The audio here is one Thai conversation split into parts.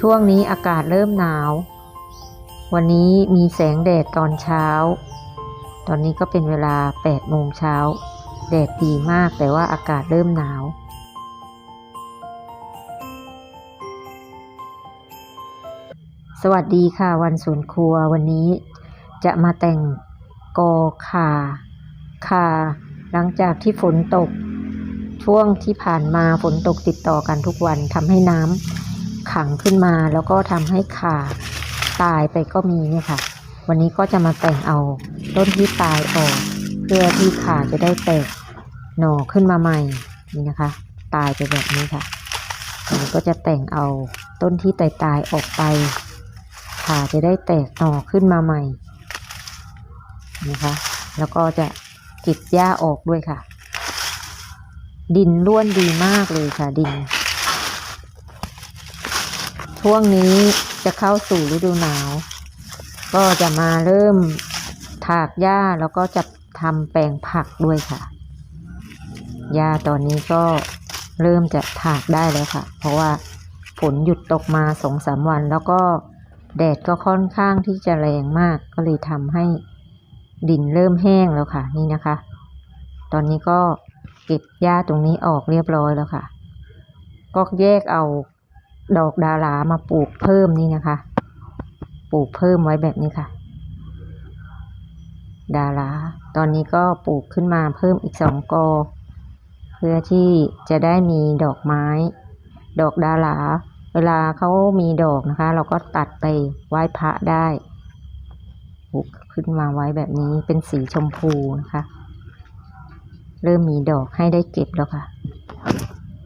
ช่วงนี้อากาศเริ่มหนาว วันนี้มีแสงแดดตอนเช้า ตอนนี้ก็เป็นเวลา8โมงเช้า แดดดีมากแต่ว่าอากาศเริ่มหนาว สวัสดีค่ะวันสวนครัววันนี้จะมาแต่งกอขาขาหลังจากที่ฝนตก ช่วงที่ผ่านมาฝนตกติดต่อกันทุกวันทำให้น้ำ ขังขึ้นมาแล้วก็ทำให้ขาตายไปก็มีเนี่ยค่ะ วันนี้ก็จะมาแต่งเอาต้นที่ตายออก เพื่อที่ขาจะได้แตกหน่อขึ้นมาใหม่นี่นะคะ ตายไปแบบนี้ค่ะอันนี้ก็จะแต่งเอาต้นที่ตายตายออกไปขาจะได้แตกหน่อขึ้นมาใหม่นะคะ แล้วก็จะเก็บหญ้าออกด้วยค่ะ ดินร่วนดีมากเลยค่ะดิน ช่วงนี้จะเข้าสู่ฤดูหนาว ก็จะมาเริ่มถากหญ้าแล้วก็จะทำแปลงผักด้วยค่ะ หญ้าตอนนี้ก็เริ่มจะถากได้แล้วค่ะ เพราะว่าฝนหยุดตกมาสองสามวัน แล้วก็แดดก็ค่อนข้างที่จะแรงมาก ก็เลยทำให้ดินเริ่มแห้งแล้วค่ะ นี่นะคะ ตอนนี้ก็เก็บหญ้าตรงนี้ออกเรียบร้อยแล้วค่ะ ก็แยกเอา ดอกดารามาปลูกเพิ่มนี่นะคะ ปลูกเพิ่มไว้แบบนี้ค่ะ ดารา ตอนนี้ก็ปลูกขึ้นมาเพิ่มอีกสองกอ เพื่อที่จะได้มีดอกไม้ ดอกดารา เวลาเขามีดอกนะคะ เราก็ตัดไปไหว้พระได้ปลูกขึ้นมาไว้แบบนี้เป็นสีชมพูนะคะ เริ่มมีดอกให้ได้เก็บแล้วค่ะ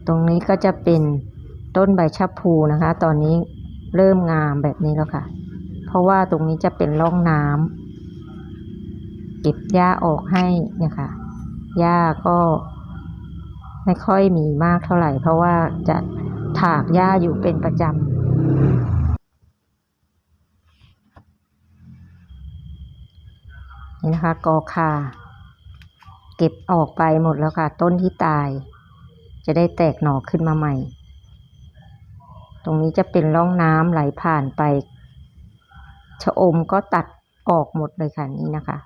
ตรงนี้ก็จะเป็น ต้นใบชะพูนะคะ ตอนนี้เริ่มงามแบบนี้แล้วค่ะ เพราะว่าตรงนี้จะเป็นร่องน้ำเก็บหญ้าออกให้เนี่ยค่ะหญ้าก็ไม่ค่อยมีมากเท่าไหร่ เพราะว่าจะถากหญ้าอยู่เป็นประจำนี่นะคะกอคา เก็บออกไปหมดแล้วค่ะ ต้นที่ตาย จะได้แตกหน่อขึ้นมาใหม่ ตรงนี้จะเป็นร่องน้ำไหลผ่านไปชะอมก็ตัดออกหมดเลยค่ะนี่นะคะ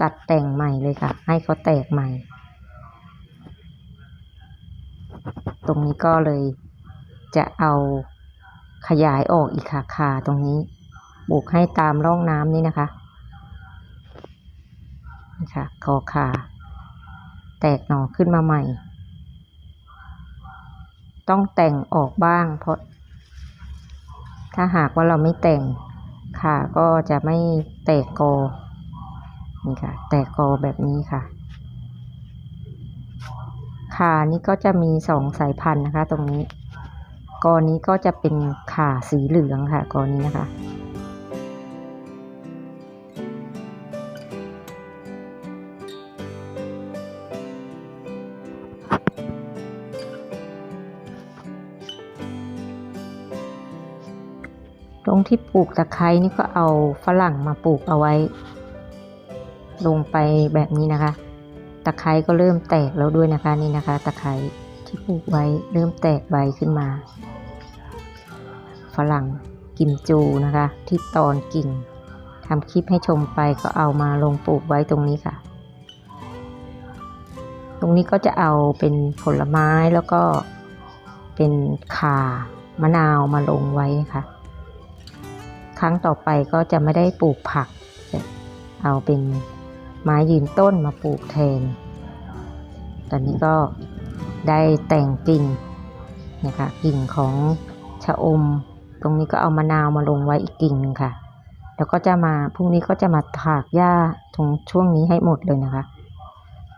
ตัดแต่งใหม่เลยค่ะ ให้เขาแตกใหม่ ตรงนี้ก็เลยจะเอาขยายออกอีกค่ะคาตรงนี้ปลูกให้ตามร่องน้ำนี่นะคะนี่ค่ะคอคาแตกหน่อขึ้นมาใหม่ ต้องแต่งออกบ้างเพราะ ถ้าหากว่าเราไม่แต่งขาก็จะไม่แตกกอนี่ค่ะ แตกกอแบบนี้ค่ะขานี่ก็จะมีสองสายพันธุ์นะคะ ตรงนี้กอนี้ก็จะเป็นขาสีเหลืองค่ะกอนี้นะคะ ตรงที่ปลูกตะไคร้นี่ก็เอาฝรั่งมาปลูกเอาไว้ ลงไปแบบนี้นะคะ ตะไคร้ก็เริ่มแตกแล้วด้วยนะคะนี่นะคะ ตะไคร้ที่ปลูกไว้เริ่มแตกใบขึ้นมา ฝรั่งกิมจูนะคะ ที่ตอนกิ่งทำคลิปให้ชมไปก็เอามาลงปลูกไว้ตรงนี้ค่ะ ตรงนี้ก็จะเอาเป็นผลไม้แล้วก็เป็นข่ามะนาวมาลงไว้ค่ะ ครั้งต่อไปก็จะไม่ได้ปลูกผัก เอาเป็นไม้ยืนต้นมาปลูกแทน ตอนนี้ก็ได้แต่งกิ่งนะคะกิ่งของชะอม ตรงนี้ก็เอามะนาวมาลงไว้อีกกิ่งนึงค่ะ แล้วก็จะมาพรุ่งนี้ก็จะมาถากหญ้าตรงช่วงนี้ให้หมดเลยนะคะ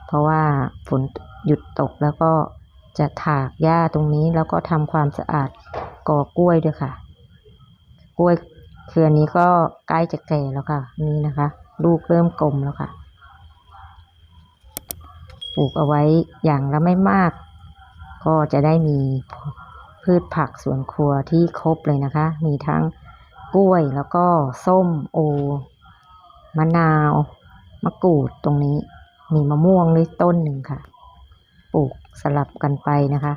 เพราะว่าฝนหยุดตกแล้วก็จะถากหญ้าตรงนี้แล้วก็ทำความสะอาดกอกล้วยด้วยค่ะ กล้วย เครือนี้ก็ใกล้จะแก่แล้วค่ะ นี่นะคะ ลูกเริ่มกลมแล้วค่ะ ปลูกเอาไว้อย่างละไม่มาก ก็จะได้มีพืชผักสวนครัวที่ครบเลยนะคะ มีทั้งกล้วยแล้วก็ส้มโอ มะนาว มะกรูดตรงนี้ มีมะม่วงด้วยต้นหนึ่งค่ะ ปลูกสลับกันไปนะคะ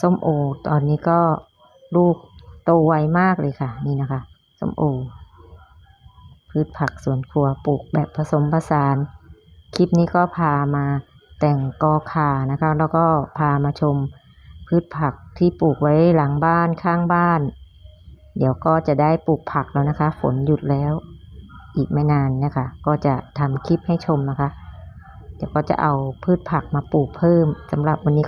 ส้มโอตอนนี้ก็ลูก โตไวมากเลยค่ะ นี่นะคะส้มโอ พืชผักสวนครัวปลูกแบบผสมผสาน คลิปนี้ก็พามาแต่งกอขานะคะ แล้วก็พามาชมพืชผักที่ปลูกไว้หลังบ้านข้างบ้าน เดี๋ยวก็จะได้ปลูกผักแล้วนะคะ ฝนหยุดแล้ว อีกไม่นานนะคะ ก็จะทำคลิปให้ชมนะคะ เดี๋ยวก็จะเอาพืชผักมาปลูกเพิ่มสำหรับวันนี้